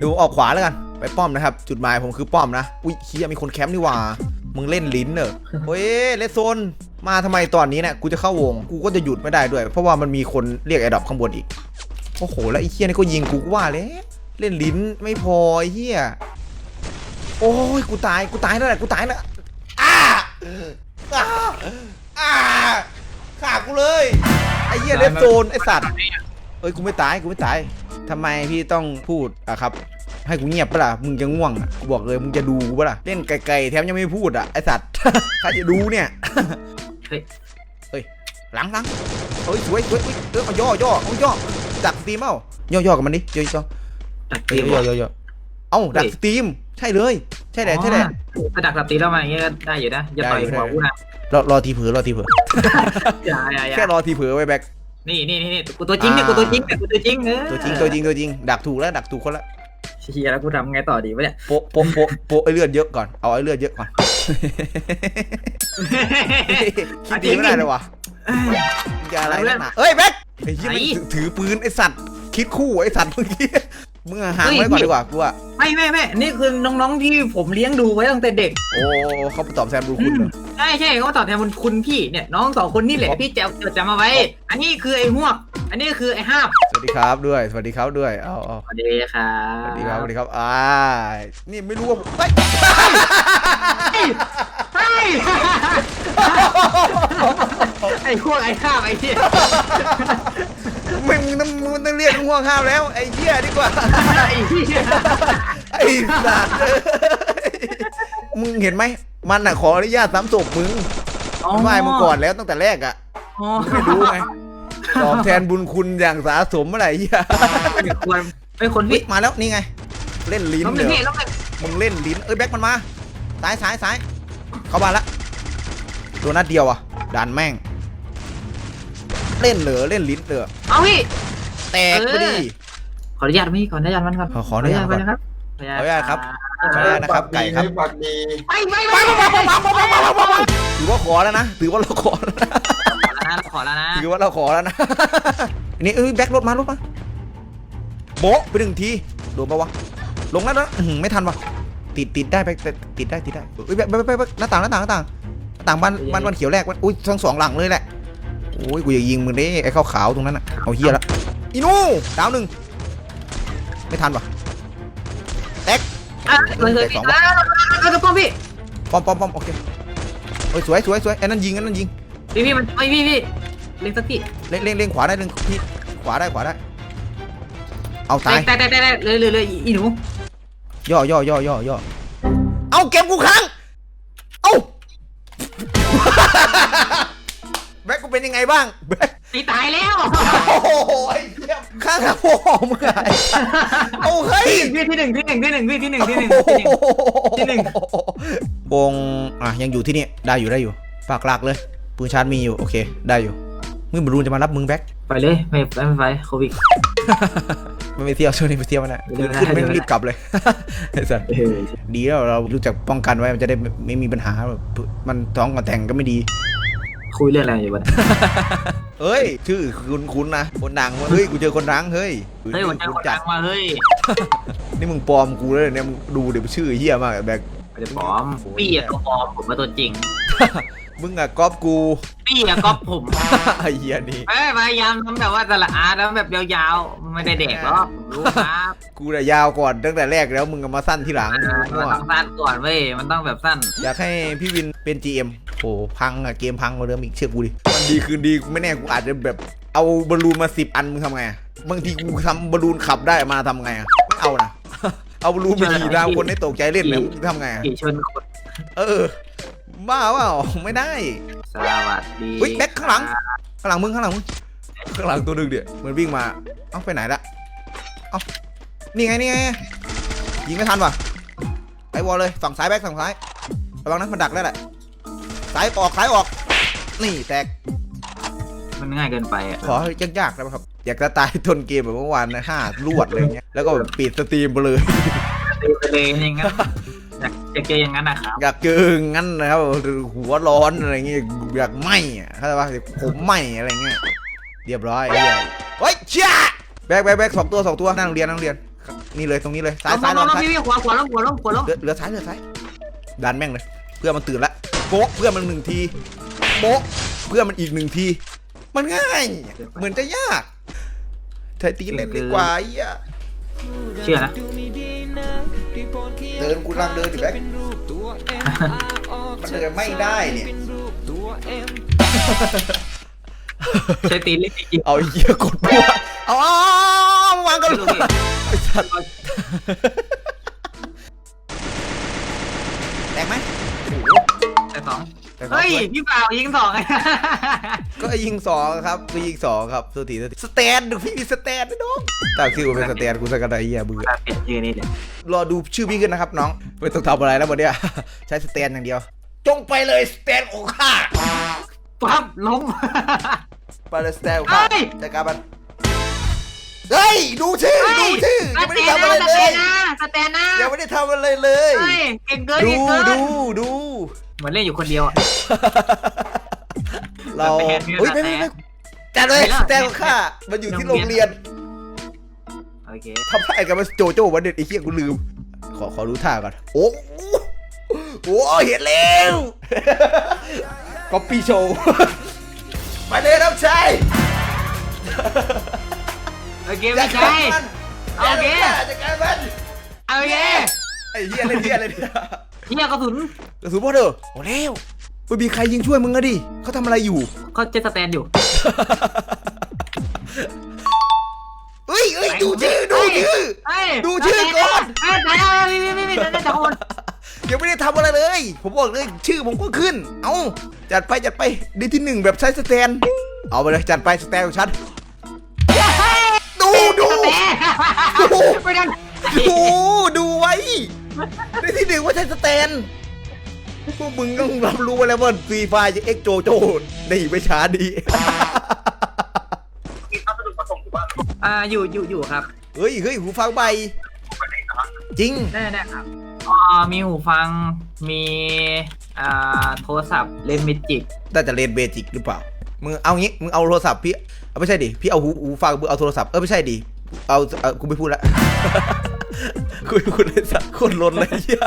เดี๋ยวผมออกขวาแล้วกัน ไปป้อมนะครับ จุดหมายผมคือป้อมนะ อุ้ยเฮียมีคนแคมป์นี่หว่า มึงเล่นลิ้นเนอะเฮ้ยเลสโซน มาทำไมตอนนี้เนี่ยกูจะเข้าวง กูก็จะหยุดไม่ได้ด้วย เพราะว่ามันมีคนเรียกไอ้ดอกข้างบนอีก โอ้โห แล้วไอ้เฮียนี่ก็ยิงกูก็ว่าเลยเล่นลิ้นไม่พอไอ้เฮียโอ้ย กูตาย กูตายแล้วแหละกูตายแล้วอ้าอ้าอ้าฆ่ากูเลย ไอ้เฮียเลสโซนไอ้สัตว์ เอ้ย กูไม่ตาย กูไม่ตาย ทำไมพี่ต้องพูดอะครับ ให้กูเงียบปะล่ะมึงจะง่วงอะกูบอกเลยมึงจะดูกูปะล่ะเล่นไกลๆแถมยังไม่พูดอะไอสัตว์ใครจะดูเนี่ยเฮ้ยเฮ้ยหลังหลังเฮ้ยสวยสวยเฮ้ยเออเอาย่อย่อเอาย่อดักสตรีมเอ้าย่อย่อกับมันดิย่อย่อดักเอ้ตียย่อย่อย่อเอ้าดักสตรีมใช่เลย ใช่แหละใช่แหละถ้าดักตับตีแล้วมาอย่างเงี้ยก็ได้อยู่นะอย่าต่อยหัวกูนะรอรอทีเผลอรอทีเผลออย่าอย่าอย่าแค่รอทีเผลอไว้แบ็ค นี่นี่นี่นี่กูตัวจริงเนี่ยกูตัวจริงเนี่ยกูตัวจริงเออตัวจริงตัวจริงตัวจริงดักถูกแล้วดักถูกคนละเชียแล้วกูทำไงต่อดีวะเนี่ยโปะโปะโปะโปะไอเลือดเยอะก่อนเอาไอเลือดเยอะก่อนคิดดีไม่ได้เลยวะอย่าอะไรนักหนาเอ้ยแบ็คไอ้เหี้ยมันถือถือปืนไอสัตว์คิดคู่ไอสัตว์เมื่อกี้ มึงห่างไว้ก่อนดีกว่ากูอะไม่ไม่ไม่นี่คือน้องๆที่ผมเลี้ยงดูไว้ตั้งแต่เด็กโอ้เขาตอบแทนบุญคุณเหรอใช่ใช่เขาตอบแทนบุญคุณพี่เนี่ยน้องสองคนนี่แหละครับพี่จะจะจำมาไว้ อันนี้คือไอ้หวก อันนี้คือไอ้ห้าบสวัสดีครับด้วย สวัสดีครับด้วยเอาเอาสวัสดีครัสบวัสดีครับสวัสดีครับอ่านี่ไม่รู้ว่าเฮ้ยเฮ้ยไอ้พวกไอ้ห้าบไอ้เหี้ย มึงต้องมึงต้องเรียกห่วงห้ามแล้ว ไอ้เหี้ยดีกว่า ไอ้เหี้ยไอ้สัตว์เอ้ยมึงเห็นไหม มันอะขออนุญาตซ้ำศพมึงมันไหว้มึงก่อนแล้วตั้งแต่แรกอะอ๋อมึงไม่รู้ไงตอบแทนบุญคุณอย่างสาสมเมื่อไหร่เหี้ยเดี๋ยวควรไอ้คนเฮ้พี่ยมาแล้วนี่ไง เล่นลิ้นล้มหเลนึ่งยพี่ล้มหนึ่งมึงเล่นลิ้นเอ้ยแบ็คมันมาซ้ายซ้ายซ้ายเข้ามาละโดนนัดเดียวอะดันแม่ง เล่นเหลือเล่นลิ้นเหลือเอาพี่ แตกพอดี ขออนุญาตพี่ขออนุญาตมันก่อนขอขออนุญาตไปนะครับขออนุญาตครับ ขออนุญาตนะครับไก่ครับปักดีไปไปไปถือว่าขอแล้วนะถือว่าเราขอแล้วนะขอแล้วนะถือว่าเราขอแล้วนะอันนี้เอ้ยแบ็ครถมารถมาโบะไปหนึ่งทีโดนปะวะลงแล้วนะอื้อหือไม่ทันวะติดติดได้ไปติดได้ติดได้เอ้ยแบ็คแบ็คแบ็คแบ็คหน้าต่างหน้าต่างหน้าต่างหน้าต่างบ้านบ้านบ้านเขียวแรกบ้านอุ้ยทั้งสองหลังเลยแหละ โอ้ยกูอย่ายิงมึงดิไอ้ขาวขาวๆตรงนั้นอะเอาเฮียละอีนูดาวหนึ่งไม่ทันวะแตกอะเลยเลยแตกสองแล้ววะแล้วแล้วป้อมพี่ปอมปอมปอมโอเคโอ้ยสวยสวยสวยไอ้นั่นยิงไอ้นั่นยิงพี่พี่มันไม่พี่พี่เล็งสักทีเล่นเล่นเล่นขวาได้เล่นพี่ขวาได้ขวาได้ เอาตายแต่แต่แต่เลยเลยเลยอีหนูย่อย่อย่อย่อย่อเอาเก็บกูค้าง เป็นยังไงบ้างแบ็คตีตายแล้วโอ้โหไอ้เหี้ยข้างหัวโอ้โหมึงไงเอาเฮ้ย พี่ที่หนึ่งที่หนึ่งที่หนึ่งพี่ที่หนึ่งที่หนึ่งโอ้โหที่หนึ่ง วงอะยังอยู่ที่นี่ ได้อยู่ได้อยู่ปากหลักเลยปืนชาร์จมีอยู่ โอเค ได้อยู่มึงบอลลูนจะมารับมึงแบ็คไปเลยไม่ไม่ไปโควิดไม่ไปเที่ยวช่วงนี้ไปเที่ยวมันแหละเดี๋คืยนวนะ ขึ้นไม่รีบกลับเลย ไอ้สัสดีแล้วเรารู้จักป้องกันไว้มันจะได้ไม่ไม่มีปัญหาแบบมันท้องกับแต่งก็ไม่ดี คุยเรื่องอะไรอยู่วะเอ้ย ชื่อคุณคุณนะ คนดังเว้ยเฮ้ย กูเจอคนดัง เฮ้ยเฮ้ยวันนี้คุณคนจัดัดงมาเฮ้ยนี่มึงปลอมกูเลยเนี่ยมึงดูเดี๋ยวชื่อเฮี้ยมากแบกไม่ได้ปลอมพี่อะตัวปลอมผมมาตัวจริงมึงอะก๊อปกูพี่อะก๊อปผมไอ้เหี้ยนี่เอ้ยพยายามทำแบบว่าตละอาร์ตแล้วแบบยาวๆไม่ได้เด็กหรอกผมรู้ครับกูน่ะยาวก่อนตั้งแต่แรกแล้วมึงก็มาสั้นทีหลังมันมั่วต้องสั้นก่อนเว้ยมันต้องแบบสั้น อยากให้พี่วินเป็น GM โอ้พังอะเกมพังกว่าเดิมอีกเชื่อกูดิมันดีคืนดีไม่แน่กูอาจจะแบบเอาบอลลูนมาสิบอันมึงทำไงอะบางทีกูทำบอลลูนขับได้มาทำไงอะไม่เอานะเอาบอลลูนไปขี่ดาวคนให้ตกใจเล่นเนี่ยมึงทำไงอะขี่ชนคนเออบ้าเปล่าไม่ได้สวัสดีเฮ้ยแบ็คข้างหลังข้างหลังมึงข้างหลังมึงข้างหลังตัวหนึ่งเดี๋ยวมันวิ่งมาเอ้าไปไหนละเอ้านี่ไงนี่ไงยิงไม่ทันว่ะไอ้วอลเลยฝั่งซ้ายแบ็คฝั่งซ้ายระวังนะมันดักแล้วแหละ ซ้ายออกซ้ายออก นี่แตก มันง่ายเกินไปอะขอให้ยากๆนะครับ อยากจะตายทนเกมแบบเมื่อวานนะห้าลวดอะไรเงี้ย แล้วก็ปิดสตรีมไปเลยไปเลยอย่างงั้นอยากอยากเจออย่างนั้นนะครับอยากเจองั้นนะครับหัวร้อนอะไรเงี้ยอยากไหมอะเข้าใจป่ะผมไหมอะไรเงี้ยเรียบร้อยเฮียเฮ้ยเชี่ยแบกแบกแบกสองตัวสองตัวนั่งโรงเรียนนั่งโรงเรียน นี่เลยตรงนี้เลยซ้ายลงซ้ายลลงงลงซ้ายพี่พี่ขวาขวาลงขวาลงขวาลงเหลือเหลือซ้ายเหลือซ้ายดันแม่งเลย เพื่อนมันตื่นละ โป๊ะเพื่อนมันหนึ่งทีโป๊ะเพื่อนมันอีกหนึ่งที มันง่าย เหมือนจะยากใช้ตีนเล่นดีกว่าไอ้เหี้ยเชื่อนะเดินกูรังเดินอยู่แบ็คมันเดินไม่ได้เนี่ย ใช้ตีนเล่นจริงเอาไอ้เหี้ยกดพัวเอาเอาเอาวางกันๆเลดูยพี่ไอ้สัตว์แตกไหมแต่สองแต่สองเฮ้ยด้วยพี่เปล่ายิงสองไงก็ยิงสองครับก็ยิงสองครับสุทีสุทีสแตนดูพี่มีสแตนด้วยน้องตั้งชื่อว่าเป็นสแตนกูสักกันไอ้เหี้ยเบื่อเปลี่ยนชื่อนี่เลยรอดูชื่อพี่ขึ้นนะครับน้องไม่ต้องทำอะไรแล้ววันเนี้ย ใช้สแตนอย่างเดียว จงไปเลยสแตนของข้าปั๊บล้ม ไปเลยสแตนของข้าเฮ้ย จัดการมันเฮ้ยดูชื่อดูชื่อยังไม่ได้ทำอะไรเลยสแตนนะยังไม่ได้ทำอะไรเลย เฮ้ยเก่งเกินดูเก่งเกินดูดู เหมือนเล่นอยู่คนเดียวอะเราสแตนเนี่ยเฮ้ยไม่ไม่ไม่จัดเลยไม่ละสแตนของข้ามันอยู่ที่โรงเรียนโอเคทำท่าไอ้กับมันโจโจ้วันเด็ดไอ้เหี้ยกูลืม ขอขอดูท่าก่อน โอ้โหโอ้โหเห็นแล้วก๊อปปี้โชว์ ไปเลยน้องชายโอเคไม่ใช่มันโอเค จัดการมัน โอเค ไอ้เหี้ยเล่นเหี้ยอะไรเนี่ย เฮียกระสุนกระสุนพ่อเด้อโอ้แล้วไม่มีใครยิงช่วยมึงอะดิเขาทำอะไรอยู่ เขาจะสแตนอยู่ เฮ้ยเฮ้ยดูชื่อดูชื่อ เฮ้ยดูชื่อก่อน เฮ้ยไหนเอาพี่พี่พี่พี่นั่นจะคนยังไม่ได้ทำอะไรเลย ผมบอกเลยชื่อผมก็ขึ้น เอาจัดไปจัดไปได้ที่หนึ่งแบบใช้สแตน เอาไปเลยจัดไปสแตนของฉันดูดูสแตนดูไม่ได้ดูดูไว้ ได้ที่หนึ่งว่าใช้สแตนพวกมึงต้องรับรู้ไว้แล้วว่าฟรีไฟจะเอ็กโจโจได้ไม่ช้าดีอ่าอยู่อยู่อยู่ครับเฮ้ยเฮ้ยหูฟังใบจริง ได้ได้ครับอ่ามีหูฟังมีอ่าโทรศัพท์เลนส์มิจิกน่าจะเรียนเบจิกหรือเปล่า มึงเอางี้ มึงเอาโทรศัพท์พี่ เอาไม่ใช่ดิ พี่เอาหูหูฟังมึงเอาโทรศัพท์ เออไม่ใช่ดิ เอาเอากูไม่พูดละ กูไม่พูดเลยสัตว์โคนลนเลยเหี้ย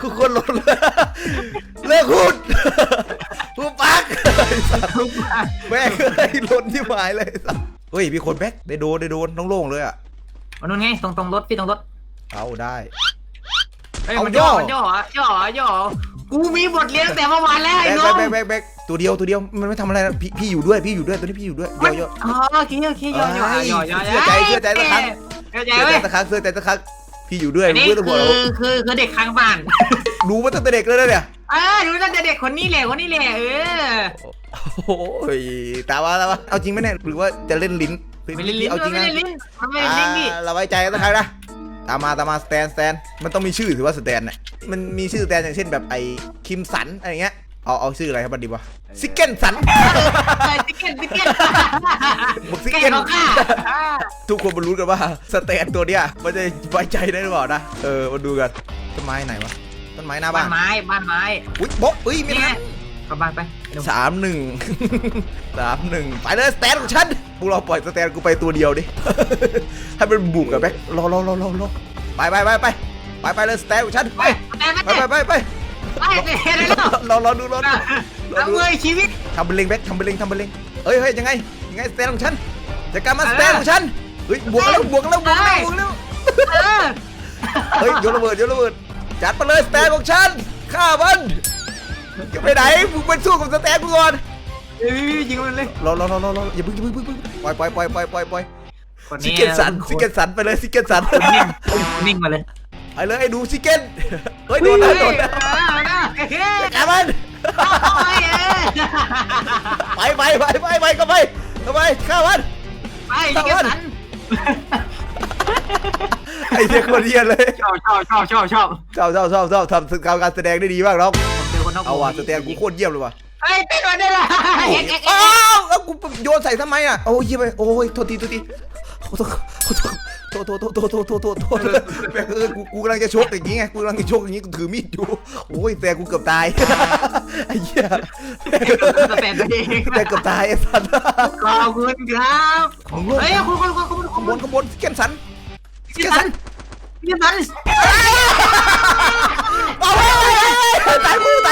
กูโคนลนเลยเลิกพูดกูปักไอ้สัตว์แม่งเอ้ยลนที่หมายเลยไอ้สัตว์เฮ้ยมีคนแบ็คได้โดนได้โดนต้องโล่งเลยอะมันนู่นไงตรงตรงรถพี่ตรงรถเอาได้เฮ้ยเอามันย่อย่อมันย่อเหรอย่อเหรอย่อเหรอกูมีบทเรียนตั้งแต่เมื่อวานแล้วไอ้แบ็คน้องแบ็คแบ็คแบ็ค ตัวเดียวตัวเดียวมันไม่ทำอะไรนะพี่พี่อยู่ด้วยพี่อยู่ด้วยตัวนี้พี่อยู่ด้วยมันเดี๋ยวอ๋อโอเคโอเคย่อย่อย่อย่อย่อเชื่อใจเชื่อใจสักครั้งเชื่อใจเสื้อเว้แต่ยตะครั้งเสื้อแต่ตะครั้งพี่อยู่ด้วยอันนี้มึงไม่ต้องคืห่วงอหรอกคือคือเด็กข้างบ้าน รู้มาตั้งแต่เด็กเลยนะเนี่ยเออรู้ตั้งแต่เด็กคนนี้แหละคนนี้แหละเออ โอ้ยตามมาตามมาเอาจริงไหมเนี่ยหรือว่าจะเล่นลิ้นไม่เล่นลิ้นเอาจริงไม่นะเล่นลิ้นมันไม่เล่นลิ้นดิอ่าเราไว้ใจกันสักครั้งนะตามมาตามมาสแตนสแตนมันต้องมีชื่อถือว่าสแตนเนี่ยมันมีชื่อสแตนอย่างเช่นแบบไอ้คิมสันอะไรเงี้ย เอาเอาชื่ออะไรครับบัดดีวะซิกเก้นสันใช่ติ๊กเก็ตติ๊กเก็ตบอกซิกเก่เก้งนของข้าอ่าทุกคนมารู้กันว่าสแตนตัวเนี้ยมันจะไว้ใจได้หรือเปล่านะเออมาดูกันต้นไม้ไหนวะต้นไม้หน้าบ้าบ้านนไม้บ้านไม้อุ้ยโบ๊ะเอ้ยไม่นี่ไงทันกลับบ้านไปเดี๋ยวสามหนึ่งสามหนึ่งไปเลยสแตนของฉันพวกเราปล่อยสแตนกูไปตัวเดียวดิ ให้มันบุกกับแบ็ครอรอรอรอรอไปไปไปไปไปไปเลยสแตนของฉันไปไป ไปไปไปไป ไปไปไปได้แล้วรอรอดูรอดูรอทำดูเงยชีวิตทำเป็นเล็งแบ็คทำเป็นเล็งทำเป็นเล็งเอ้ยเฮ้ยยังไงยังไงสแตนของฉันจัดการมาเออสแตนของฉันเฮ้ยบวกกันแล้วบวกกันแล้วบวกกันแล้วบวกกันแล้วเออเฮ้ยโยนระเบิดโยนระเบิดจัดมาเลยสแตนของฉันฆ่ามันจะไปไหนมึงไปสู้กับสแตนกูก่อนเอ้ยยิงมันเลยรอรอรอรอรออย่าเพิ่งอย่าเพิ่งอย่าเพิ่งปล่อยปล่อยปล่อยปล่อยปล่อยปล่อยคนซินี้กเกนสันซิกเกนสันไปเลยซิกเกนสันนิ่งนิ่งมาเลย ไปเลยไอ้ดูซิกเกนเฮ้ยโดนแล้วโดนแล้วแกมันไปไปไปไปไปก็ไปก็ไปข้ามันไปซิกเกนสันไอ้เด็กคนเดียเลยชอบชอบชอบชอบชอบชอบชอบชอบชอบทำการแสดงได้ดีมากน้องผมเจอคนนอกเอาว่ะสแตนกูโคตรเยี่ยมเลยว่ะเฮ้ยเต้นมาได้ละเอ็กเอ็กเอ็อ้ากวแล้วกูโยนใส่ทำไมอะโอ้ยเยี่ยมไปโอ้ยโทษทีโทษทีขอโทษขอโทษ โทษโทษโทษโทษโทษโทษโทษโทษแม่งเออกูกูกำลังจะชกอย่างงี้ไงกูกำลังจะชกอย่างงี้กูถือมีดอยู่โอ้ยแต่กูเกือบตายไอ้เหี้ยสแตนตัวเองแต่เกือบตายไอ้สัตว์ขอบคุณครับเฮ้ยคุณคุณคุณคุณขบวนขบวนสแกนสันสแกนสันนี่มันเอาเฮ้ยเฮ้ยเฮ้ยตายกูตาย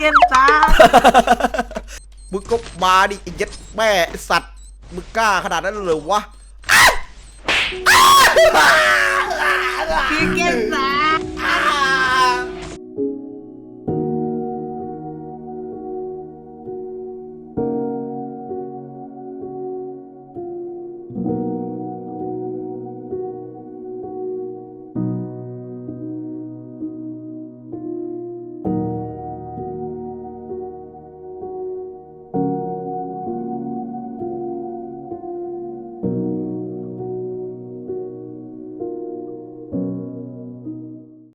เกมจ้ามึงก็มาดิไอ้เย็ดแม่ไอ้สัตว์มึงกล้าขนาดนั้นเลยเหรอวะ พี่เกมจ้า